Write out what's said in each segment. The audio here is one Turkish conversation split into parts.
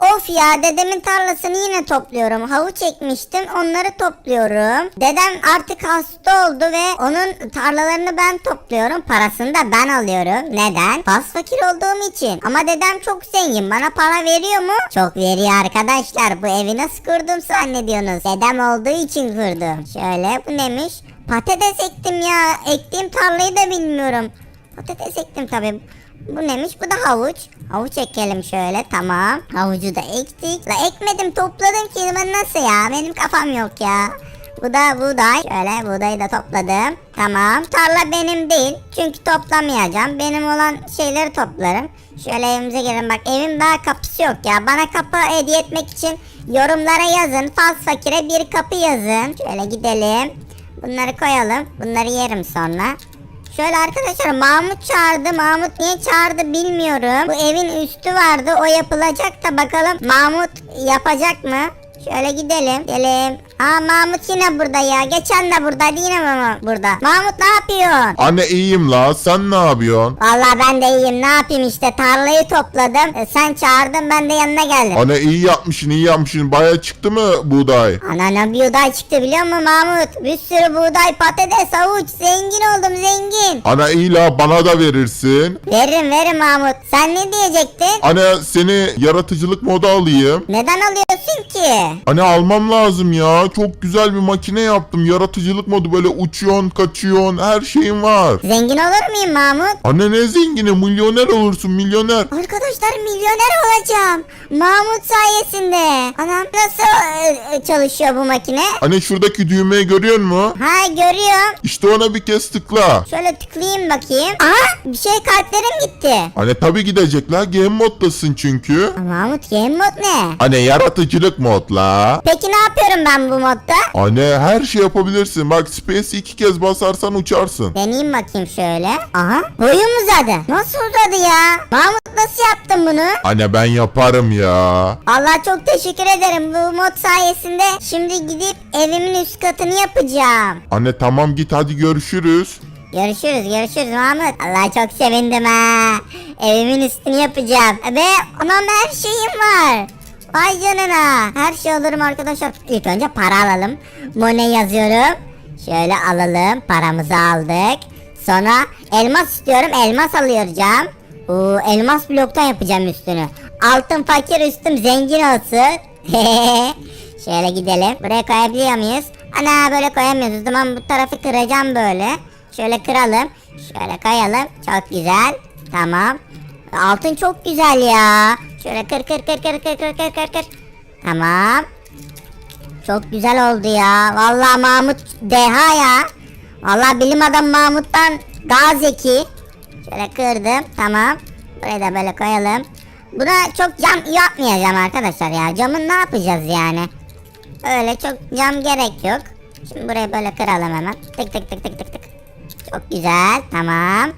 Of ya dedemin tarlasını yine topluyorum. Havuç ekmiştim onları topluyorum. Dedem artık hasta oldu ve onun tarlalarını ben topluyorum. Parasını da ben alıyorum. Neden? Fas fakir olduğum için. Ama dedem çok zengin. Bana para veriyor mu? Çok veriyor arkadaşlar. Bu evi nasıl kurdum zannediyorsunuz? Dedem olduğu için kurdum. Şöyle bu neymiş? Patates ektim ya. Ektiğim tarlayı da bilmiyorum. Patates ektim tabii. Bu neymiş? Bu da havuç. Havuç ekelim şöyle. Tamam. Havucu da ektik. La ekmedim topladım ki ben nasıl ya? Benim kafam yok ya. Bu da buğday. Şöyle buğdayı da topladım. Tamam. Tarla benim değil. Çünkü toplamayacağım. Benim olan şeyleri toplarım. Şöyle evimize girelim. Bak evim daha kapısı yok ya. Bana kapı hediye etmek için yorumlara yazın. Faz fakire bir kapı yazın. Şöyle gidelim. Bunları koyalım. Bunları yerim sonra. Şöyle arkadaşlar Mahmut çağırdı. Mahmut niye çağırdı bilmiyorum. Bu evin üstü vardı. O yapılacak da bakalım Mahmut yapacak mı? Şöyle gidelim. Gidelim. Aa Mahmut yine burada ya. Geçen de buradaydı yine mi burada? Mahmut ne yapıyorsun? Anne iyiyim la sen ne yapıyorsun? Vallahi ben de iyiyim. Ne yapayım işte tarlayı topladım. E, sen çağırdın ben de yanına geldim. Anne iyi yapmışsın iyi yapmışsın baya çıktı mı buğday? Ana ne buğday çıktı biliyor musun Mahmut? Bir sürü buğday, patates, havuç. Zengin oldum zengin. Anne iyi la bana da verirsin. Veririm veririm Mahmut. Sen ne diyecektin? Anne seni yaratıcılık moda alayım. Neden alıyorsun ki? Anne almam lazım ya. Çok güzel bir makine yaptım. Yaratıcılık modu böyle uçuyorsun, kaçıyorsun. Her şeyin var. Zengin olur muyum Mahmut? Anne ne zengini milyoner olursun milyoner. Arkadaşlar milyoner olacağım. Mahmut sayesinde. Anam nasıl e, e, çalışıyor bu makine? Anne şuradaki düğmeyi görüyor musun? Ha görüyorum. İşte ona bir kez tıkla. Şöyle tıklayayım bakayım. Aha bir şey kalplerim gitti. Anne tabi gidecekler. Game moddasın çünkü. Mahmut game mod ne? Anne yaratıcılık modla. Peki ne yapıyorum ben bu modda? Anne her şey yapabilirsin. Bak space iki kez basarsan uçarsın. Deneyeyim bakayım şöyle. Aha boyum uzadı. Nasıl uzadı ya? Mahmut nasıl yaptın bunu? Anne ben yaparım ya. Allah çok teşekkür ederim. Bu mod sayesinde şimdi gidip evimin üst katını yapacağım. Anne tamam git hadi görüşürüz. Görüşürüz görüşürüz Mahmut. Allah çok sevindim ha. Evimin üstünü yapacağım. Ve anam her şeyim var. Vay canına. Her şey alırım arkadaşlar. İlk önce para alalım. Mone yazıyorum. Şöyle alalım. Paramızı aldık. Sonra elmas istiyorum. Elmas alacağım. Oo, elmas bloktan yapacağım üstünü. Altın fakir üstüm zengin olsun. Şöyle gidelim. Buraya koyabiliyor muyuz? Ana böyle koyamıyoruz. O zaman bu tarafı kıracağım böyle. Şöyle kıralım. Şöyle kayalım. Çok güzel. Tamam. Altın çok güzel ya. Şöyle kır kır kır kır kır kır kır kır kır. Tamam. Çok güzel oldu ya. Vallahi Mahmut deha ya. Vallahi bilim adam Mahmut'tan daha zeki. Şöyle kırdım. Tamam. Burayı da böyle koyalım. Buna çok cam yapmayacağım arkadaşlar ya. Camın ne yapacağız yani? Öyle çok cam gerek yok. Şimdi burayı böyle kıralım hemen. Tık tık tık tık tık tık. Çok güzel. Tamam.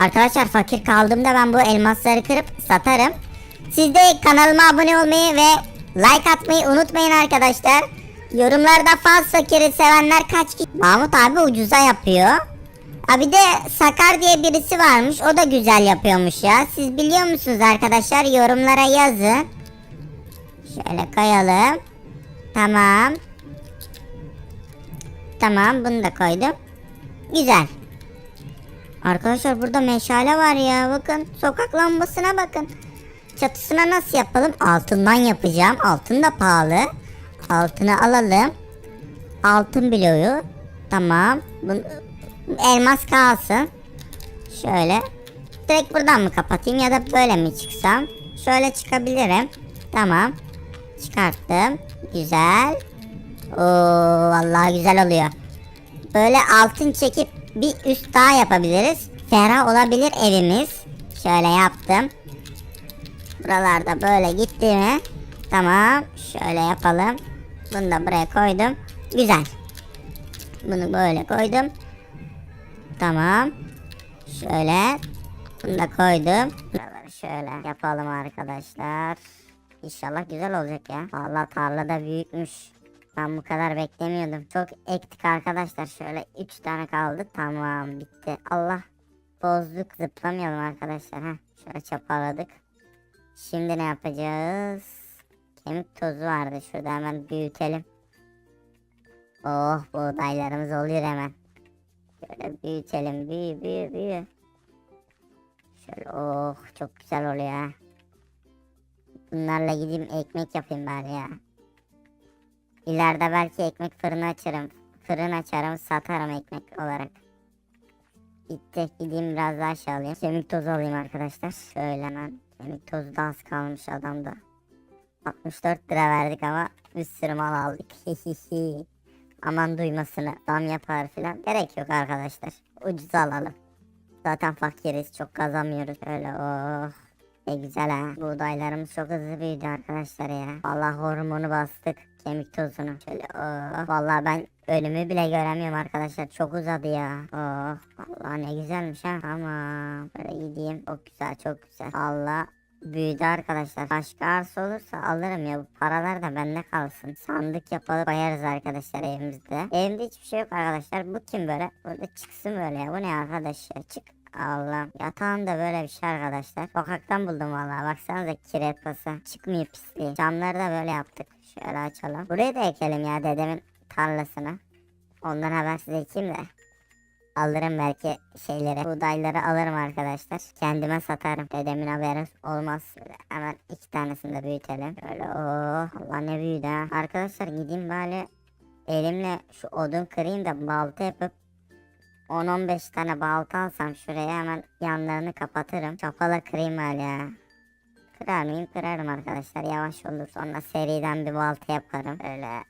Arkadaşlar fakir kaldığımda ben bu elmasları kırıp satarım. Siz de kanalıma abone olmayı ve like atmayı unutmayın arkadaşlar. Yorumlarda faz fakiri sevenler kaç kişi? Mahmut abi ucuza yapıyor. Abi de Sakar diye birisi varmış. O da güzel yapıyormuş ya. Siz biliyor musunuz arkadaşlar? Yorumlara yazın. Şöyle koyalım. Tamam. Tamam bunu da koydum. Güzel. Arkadaşlar burada meşale var ya. Bakın sokak lambasına bakın. Çatısına nasıl yapalım? Altından yapacağım. Altın da pahalı. Altını alalım. Altın bloğu. Tamam. Bunu, elmas kalsın. Şöyle. Direkt buradan mı kapatayım ya da böyle mi çıksam? Şöyle çıkabilirim. Tamam. Çıkarttım. Güzel. Oo vallahi güzel oluyor. Böyle altın çekip bir üst daha yapabiliriz. Ferah olabilir evimiz. Şöyle yaptım. Buralarda böyle gitti mi? Tamam. Şöyle yapalım. Bunu da buraya koydum. Güzel. Bunu böyle koydum. Tamam. Şöyle. Bunu da koydum. Buraları şöyle yapalım arkadaşlar. İnşallah güzel olacak ya. Vallahi tarlada büyükmüş. Ben bu kadar beklemiyordum. Çok ektik arkadaşlar. Şöyle 3 tane kaldı. Tamam bitti. Allah. Bozduk. Zıplamayalım arkadaşlar. Heh. Şöyle çapaladık. Şimdi ne yapacağız? Kemik tozu vardı şurada hemen büyütelim. Oh buğdaylarımız oluyor hemen. Şöyle büyütelim büyü büyü büyü. Şöyle oh çok güzel oluyor ha. Bunlarla gideyim ekmek yapayım bari ya. İleride belki ekmek fırını açarım. Fırın açarım satarım ekmek olarak. Gitti gideyim biraz daha şey alayım. Kemik tozu alayım arkadaşlar. Şöyle hemen. Kemik tozu da az kalmış adamda. 64 lira verdik ama bir sürü mal aldık. Aman duymasını zam yapar filan. Gerek yok arkadaşlar. Ucuz alalım. Zaten fakiriz çok kazanmıyoruz. Öyle oh. Ne güzel ha. Buğdaylarımız çok hızlı büyüdü arkadaşlar ya. Vallahi hormonu bastık. Kemik tozunu. Şöyle oh. Vallahi ben ölümü bile göremiyorum arkadaşlar. Çok uzadı ya. Oh. Vallahi ne güzelmiş ha. Tamam. Böyle gideyim. Çok güzel çok güzel. Allah büyüdü arkadaşlar. Başka arsa olursa alırım ya. Bu paralar da bende kalsın. Sandık yapalım koyarız arkadaşlar evimizde. Evimde hiçbir şey yok arkadaşlar. Bu kim böyle? Burada çıksın böyle ya. Bu ne arkadaş ya? Çık. Allah. Yatağında böyle bir şey arkadaşlar. Sokaktan buldum vallahi. Baksanıza kiret pası. Çıkmıyor pisliği. Camları da böyle yaptık. Şöyle açalım. Buraya da ekelim ya dedemin tarlasına. Ondan habersiz ekeyim de. Alırım belki şeyleri. Buğdayları alırım arkadaşlar. Kendime satarım. Dedemin haberi olmaz. Hemen iki tanesini de büyütelim. Böyle oh Allah ne büyüdü ha. Arkadaşlar gideyim böyle elimle şu odun kırayım da balta yapıp 10-15 tane balta alsam şuraya hemen yanlarını kapatırım. Çapala kırayım öyle ya. Kırar mıyım? Kırarım arkadaşlar. Yavaş olur. Sonra seriden bir balta yaparım. Öyle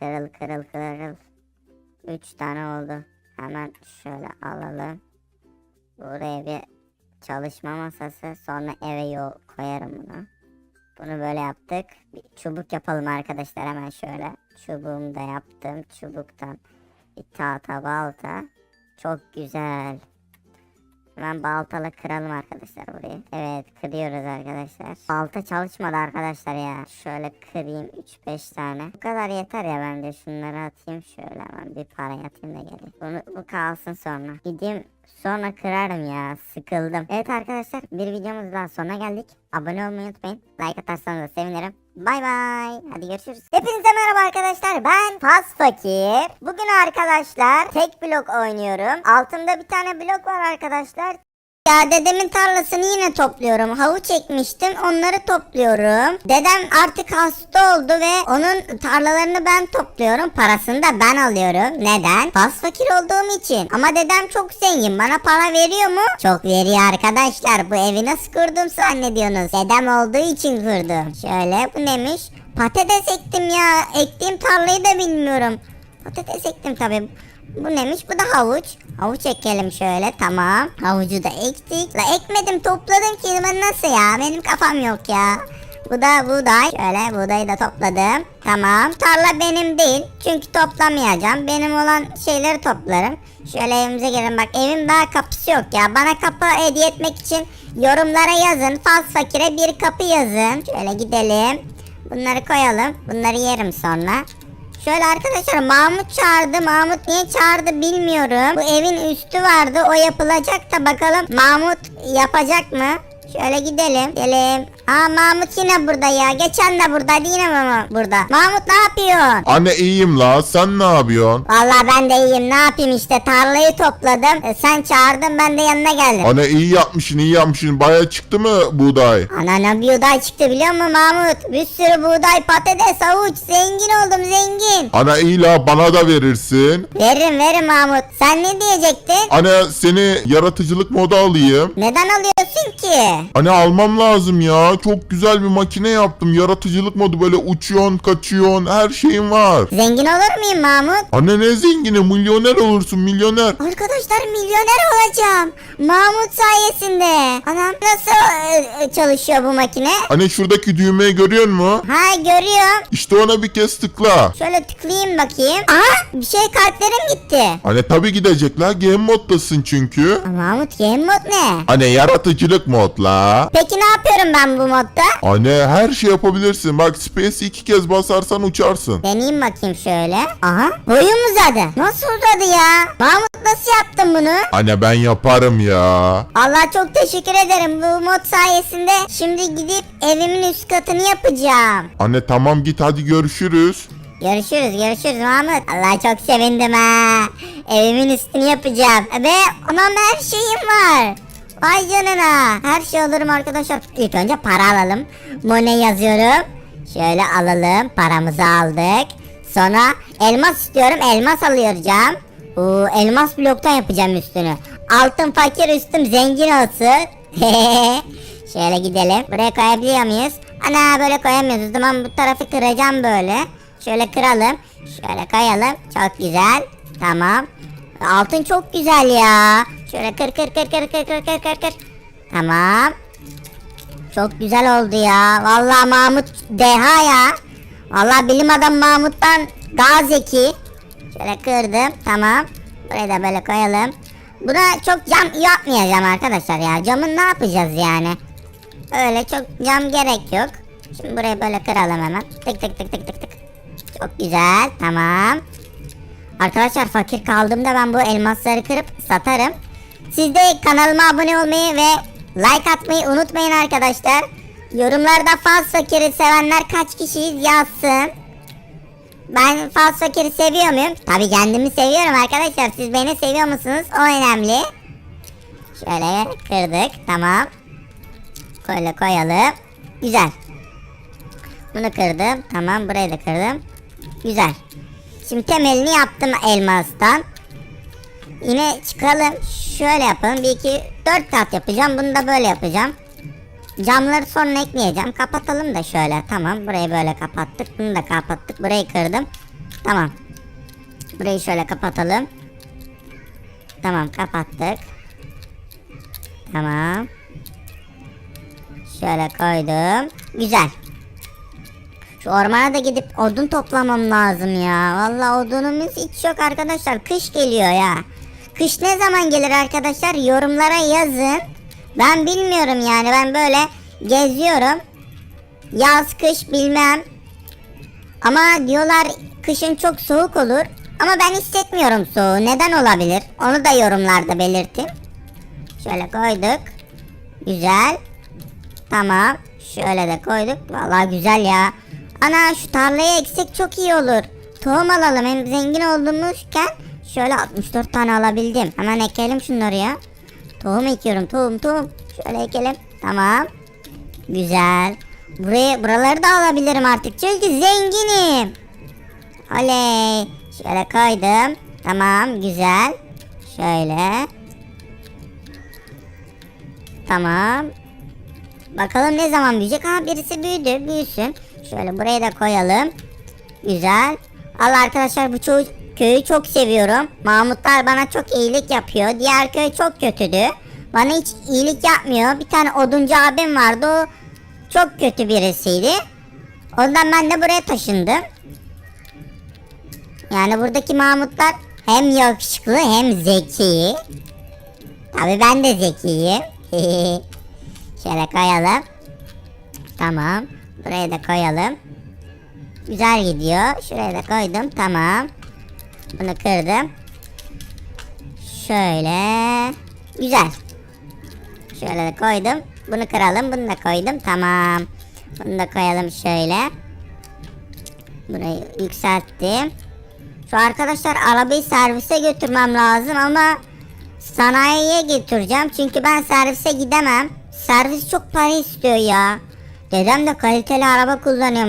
kırıl kırıl kırıl. 3 tane oldu. Hemen şöyle alalım. Buraya bir çalışma masası. Sonra eve yol koyarım bunu. Bunu böyle yaptık. Bir çubuk yapalım arkadaşlar hemen şöyle. Çubuğumu da yaptım. Çubuktan bir tahta balta. Çok güzel. Hemen baltalı kıralım arkadaşlar burayı. Evet kırıyoruz arkadaşlar. Balta çalışmadı arkadaşlar ya. Şöyle kırayım 3-5 tane. Bu kadar yeter ya bence. Şunları atayım şöyle hemen bir para atayım da geleyim. Bunu, bu kalsın sonra. Gideyim sonra kırarım ya. Sıkıldım. Evet arkadaşlar bir videomuz daha sonuna geldik. Abone olmayı unutmayın. Like atarsanız da sevinirim. Bay bay. Hadi görüşürüz. Hepinize merhaba arkadaşlar. Ben Fas Fakir. Bugün arkadaşlar tek blok oynuyorum. Altımda bir tane blok var arkadaşlar. Ya dedemin tarlasını yine topluyorum. Havuç ekmiştim onları topluyorum. Dedem artık hasta oldu ve onun tarlalarını ben topluyorum. Parasını da ben alıyorum. Neden? Fas fakir olduğum için. Ama dedem çok zengin. Bana para veriyor mu? Çok veriyor arkadaşlar. Bu evi nasıl kurdum zannediyorsunuz? Dedem olduğu için kurdum. Şöyle bu neymiş? Patates ektim ya. Ektiğim tarlayı da bilmiyorum. Patates ektim tabii. Bu neymiş? Bu da havuç. Havuç ekelim şöyle tamam. Havucu da ektik. La ekmedim topladım ki ben nasıl ya? Benim kafam yok ya. Bu da buğday. Şöyle buğdayı da topladım. Tamam. Tarla benim değil. Çünkü toplamayacağım. Benim olan şeyleri toplarım. Şöyle evimize gelin bak. Evim daha kapısı yok ya. Bana kapı hediye etmek için yorumlara yazın. Faz fakire bir kapı yazın. Şöyle gidelim. Bunları koyalım. Bunları yerim sonra. Şöyle arkadaşlar Mahmut çağırdı. Mahmut niye çağırdı bilmiyorum. Bu evin üstü vardı. O yapılacak da bakalım Mahmut yapacak mı? Şöyle gidelim. Gidelim. Aa Mahmut yine burada ya. Geçen de buradaydı yine mi burada? Mahmut ne yapıyorsun? Anne iyiyim la sen ne yapıyorsun? Vallahi ben de iyiyim. Ne yapayım işte tarlayı topladım. E, sen çağırdın ben de yanına geldim. Anne iyi yapmışsın iyi yapmışsın. Baya çıktı mı buğday? Ana ne buğday çıktı biliyor musun Mahmut? Bir sürü buğday, patates, havuç. Zengin oldum zengin. Anne iyi la bana da verirsin. Veririm veririm Mahmut. Sen ne diyecektin? Anne seni yaratıcılık moda alayım. Neden alıyorsun ki? Anne almam lazım ya. Çok güzel bir makine yaptım. Yaratıcılık modu böyle uçuyorsun, kaçıyorsun. Her şeyin var. Zengin olur muyum Mahmut? Anne ne zengini milyoner olursun milyoner. Arkadaşlar milyoner olacağım. Mahmut sayesinde. Anam nasıl e, e, çalışıyor bu makine? Anne şuradaki düğmeyi görüyor musun? Ha görüyorum. İşte ona bir kez tıkla. Şöyle tıklayayım bakayım. Aha bir şey kartlarım gitti. Anne tabi gidecekler. Game moddasın çünkü. Mahmut game mod ne? Anne yaratıcılık modla. Peki ne yapıyorum ben bu modda? Anne her şey yapabilirsin. Bak space'i iki kez basarsan uçarsın. Deneyeyim bakayım şöyle. Aha boyum uzadı. Nasıl uzadı ya? Mahmut nasıl yaptın bunu? Anne ben yaparım ya. Allah çok teşekkür ederim. Bu mod sayesinde şimdi gidip evimin üst katını yapacağım. Anne tamam git hadi görüşürüz. Görüşürüz görüşürüz Mahmut. Allah çok sevindim ha. Evimin üstünü yapacağım. Ve anam her şeyim var. Vay canına. Her şey alırım arkadaşlar. İlk önce para alalım. Money yazıyorum. Şöyle alalım. Paramızı aldık. Sonra elmas istiyorum. Elmas alacağım. Oo, elmas bloktan yapacağım üstünü. Altın fakir üstüm zengin olsun. Şöyle gidelim. Buraya koyabiliyor muyuz? Ana böyle koyamıyoruz. O zaman bu tarafı kıracağım böyle. Şöyle kıralım. Şöyle kayalım. Çok güzel. Tamam. Altın çok güzel ya. Şöyle kır kır kır kır kır kır kır kır kır. Tamam. Çok güzel oldu ya. Vallahi Mahmut deha ya. Vallahi bilim adam Mahmut'tan daha zeki. Şöyle kırdım. Tamam. Burayı da böyle koyalım. Buna çok cam yapmayacağım arkadaşlar ya. Camın ne yapacağız yani? Öyle çok cam gerek yok. Şimdi burayı böyle kıralım hemen. Tık tık tık tık tık tık. Çok güzel. Tamam. Arkadaşlar fakir kaldığımda ben bu elmasları kırıp satarım. Siz de kanalıma abone olmayı ve like atmayı unutmayın arkadaşlar. Yorumlarda faz fakiri sevenler kaç kişiyiz yazsın. Ben faz fakiri seviyor muyum? Tabi kendimi seviyorum arkadaşlar. Siz beni seviyor musunuz? O önemli. Şöyle kırdık. Tamam. Böyle koyalım. Güzel. Bunu kırdım. Tamam burayı da kırdım. Güzel. Şimdi temelini yaptım elmastan. Yine çıkalım. Şöyle yapalım. Bir iki dört kat yapacağım. Bunu da böyle yapacağım. Camları sonra ekleyeceğim. Kapatalım da şöyle. Tamam. Burayı böyle kapattık. Bunu da kapattık. Burayı kırdım. Tamam. Burayı şöyle kapatalım. Tamam kapattık. Tamam. Şöyle koydum. Güzel. Şu ormana da gidip odun toplamam lazım ya. Vallahi odunumuz hiç yok arkadaşlar. Kış geliyor ya. Kış ne zaman gelir arkadaşlar? Yorumlara yazın. Ben bilmiyorum yani. Ben böyle geziyorum. Yaz, kış bilmem. Ama diyorlar kışın çok soğuk olur. Ama ben hissetmiyorum soğuğu. Neden olabilir? Onu da yorumlarda belirtin. Şöyle koyduk. Güzel. Tamam. Şöyle de koyduk. Vallahi güzel ya. Ana şu tarlayı eksik çok iyi olur. Tohum alalım hem zengin olduğumuzken şöyle 64 tane alabildim. Hemen ekelim şunları ya. Tohum ekiyorum tohum tohum. Şöyle ekelim. Tamam. Güzel. Burayı buraları da alabilirim artık çünkü zenginim. Oley. Şöyle koydum. Tamam güzel. Şöyle. Tamam. Bakalım ne zaman büyüyecek? Ha birisi büyüdü. Büyüsün. Şöyle buraya da koyalım. Güzel. Allah arkadaşlar bu çoğu köyü çok seviyorum. Mahmutlar bana çok iyilik yapıyor. Diğer köy çok kötüdü. Bana hiç iyilik yapmıyor. Bir tane oduncu abim vardı. O çok kötü birisiydi. Ondan ben de buraya taşındım. Yani buradaki Mahmutlar hem yakışıklı hem zeki. Tabi ben de zekiyim. Şöyle koyalım. Tamam. Buraya da koyalım. Güzel gidiyor. Şuraya da koydum. Tamam. Bunu kırdım. Şöyle. Güzel. Şöyle de koydum. Bunu kıralım. Bunu da koydum. Tamam. Bunu da koyalım şöyle. Burayı yükselttim. Şu arkadaşlar arabayı servise götürmem lazım ama sanayiye götüreceğim. Çünkü ben servise gidemem. Servis çok para istiyor ya. Dedem de kaliteli araba kullanıyor